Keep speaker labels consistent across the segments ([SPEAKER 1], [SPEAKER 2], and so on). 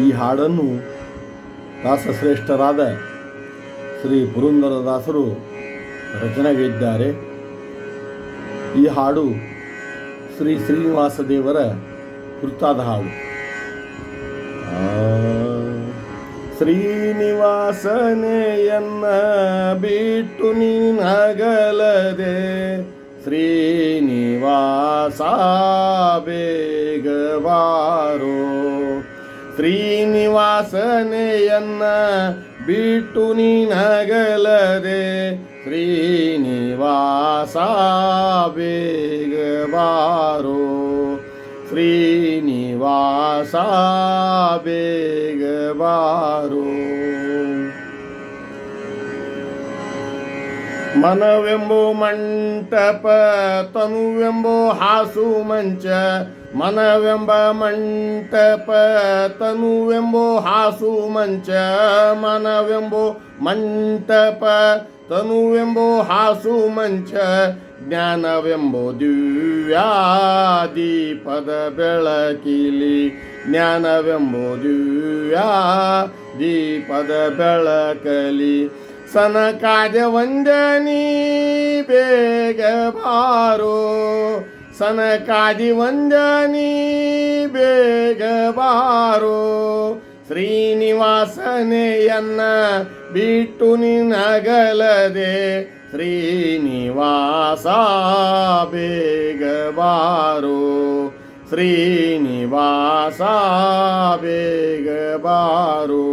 [SPEAKER 1] ಈ ಹಾಡನ್ನು ದಾಸಶ್ರೇಷ್ಠರಾದ ಶ್ರೀ ಪುರಂದರದಾಸರು ರಚನೆಗೈದ್ದಾರೆ. ಈ ಹಾಡು ಶ್ರೀ ಶ್ರೀನಿವಾಸ ದೇವರ ಕುರಿತಾದ ಹಾಡು ಶ್ರೀನಿವಾಸನೆಯನ್ನ ಬಿಟ್ಟು ನೀನಗಲದೆ ಶ್ರೀನಿವಾಸ ಬೇಗವಾರೋ ಶ್ರೀನಿವಾಸನೆಯನ್ನ ಬಿಟ್ಟು ನೀನಗಲದೆ ಶ್ರೀನಿವಾಸ ಬೇಗವಾರೋ ಶ್ರೀನಿವಾಸ ಬೇಗವಾರೋ ಮನವೆಂಬೋ ಮಂಟಪ, ತನುವೆಂಬೋ ಹಾಸು ಮಂಚ. ಮನವೆಂಬ ಮಂಟಪ, ತನುವೆಂಬೋ ಹಾಸು ಮಂಚ. ಮನವೆಂಬೋ ಮಂಟಪ, ತನುವೆಂಬೋ ಹಾಸು ಮಂಚ. ಜ್ಞಾನವೆಂಬೋ ದಿವ್ಯಾದಿ ಪದ ಬೆಳಕಿಲಿ. ಜ್ಞಾನವೆಂಬೋ ದೀಪದ ಬೆಳಕಲಿ. ಸನಕಾದ ವಂದನಿ ಬೇಗ ಬಾರೋ. ಸನಕಾದಿ ವಂದನಿ ಬೇಗ ಬಾರೋ. ಶ್ರೀನಿವಾಸನೆಯನ್ನ ಬಿಟ್ಟು ನಿನಗಲದೆ ಶ್ರೀನಿವಾಸ ಬೇಗ ಬಾರೋ. ಶ್ರೀನಿವಾಸ ಬೇಗ ಬಾರೋ.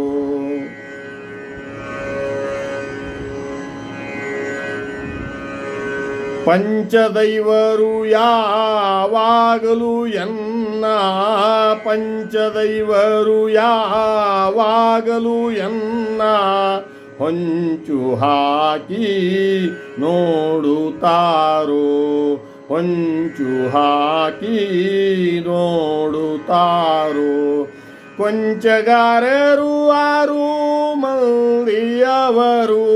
[SPEAKER 1] ಪಂಚದೈವರು ಯಾವಾಗಲೂ ಎನ್ನ ಪಂಚದೈವರು ಯಾವಾಗಲೂ ಎನ್ನ ಹೊಂಚು ಹಾಕಿ ನೋಡುತ್ತಾರೋ? ಹೊಂಚು ಹಾಕಿ ನೋಡುತ್ತಾರೋ? ಕೊಂಚಗಾರರು ಆರು ಮಂದಿಯವರು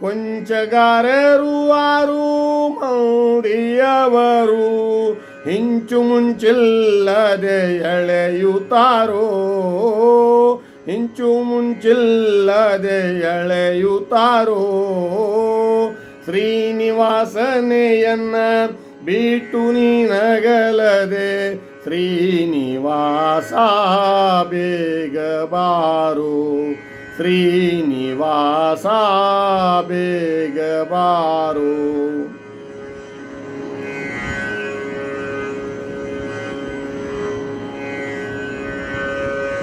[SPEAKER 1] ಕೊಂಚಗಾರರು ಆರು ಮಂದಿಯವರು ಹಿಂಚು ಮುಂಚಿಲ್ಲದೆ ಎಳೆಯುತ್ತಾರೋ? ಹಿಂಚು ಮುಂಚಿಲ್ಲದೆ ಎಳೆಯುತ್ತಾರೋ? ಶ್ರೀನಿವಾಸನೆಯನ್ನ ಬಿಟ್ಟು ನೀನಗಲದೆ ಶ್ರೀನಿವಾಸ ಬೇಗ ಬಾರು. ಶ್ರೀನಿವಾಸ ಬೇಗ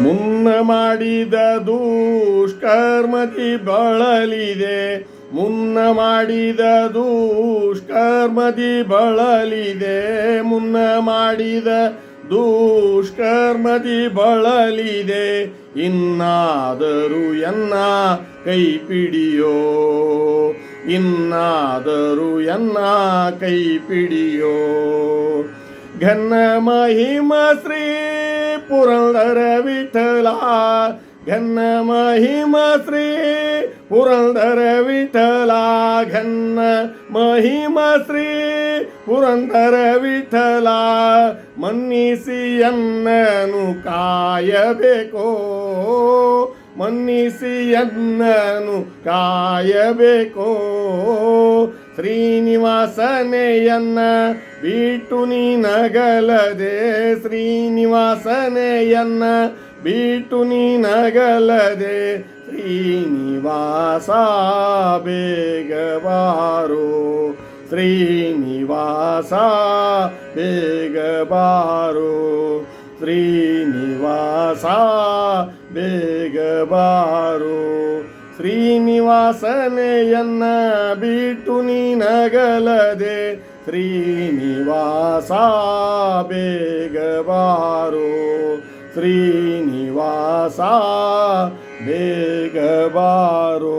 [SPEAKER 1] ಮುನ್ನ ಮಾಡಿದ ದುಷ್ಕರ್ಮದಿ ಬಳಲಿದೆ. ಮುನ್ನ ಮಾಡಿದ ದುಷ್ಕರ್ಮದಿ ಬಳಲಿದೆ. ಮುನ್ನ ಮಾಡಿದ ದುಷ್ಕರ್ಮದಿ ಬಳಲಿದೆ. ಇನ್ನಾದರೂ ಎನ್ನ ಕೈ ಪಿಡಿಯೋ? ಇನ್ನಾದರೂ ಎನ್ನ ಕೈ ಪಿಡಿಯೋ? ಘನ ಮಹಿಮ ಶ್ರೀ ಪುರಂದರ ವಿಠಲ. ಘನ್ನ ಮಹಿಮ ಶ್ರೀ ಪುರಂದರ ವಿಠಲ. ಘನ್ನ ಮಹಿಮ ಶ್ರೀ ಪುರಂದರ ವಿಠಲ. ಮನ್ನಿಸಿ ಎನ್ನನು ಕಾಯಬೇಕೋ. ಎನ್ನನು ಕಾಯಬೇಕೋ. ಶ್ರೀನಿವಾಸನೆಯನ್ನ ಬಿಟ್ಟು ನೀನಗಲದೆ ಶ್ರೀನಿವಾಸನೆಯನ್ನ ಬಿಟ್ಟು ನೀನಗಲದೆ ಶ್ರೀನಿವಾಸ ಬೇಗವಾರು ಶ್ರೀನಿವಾಸ ಬೇಗಬಾರು ಶ್ರೀನಿವಾಸ ಬೇಗಬಾರೋ ಶ್ರೀನಿವಾಸನೆಯನ್ನ ಬಿಟ್ಟು ನೀನಗಲದೆ ಶ್ರೀನಿವಾಸ ಬೇಗಬಾರೋ ಶ್ರೀನಿವಾಸ ಬೇಗಬಾರೋ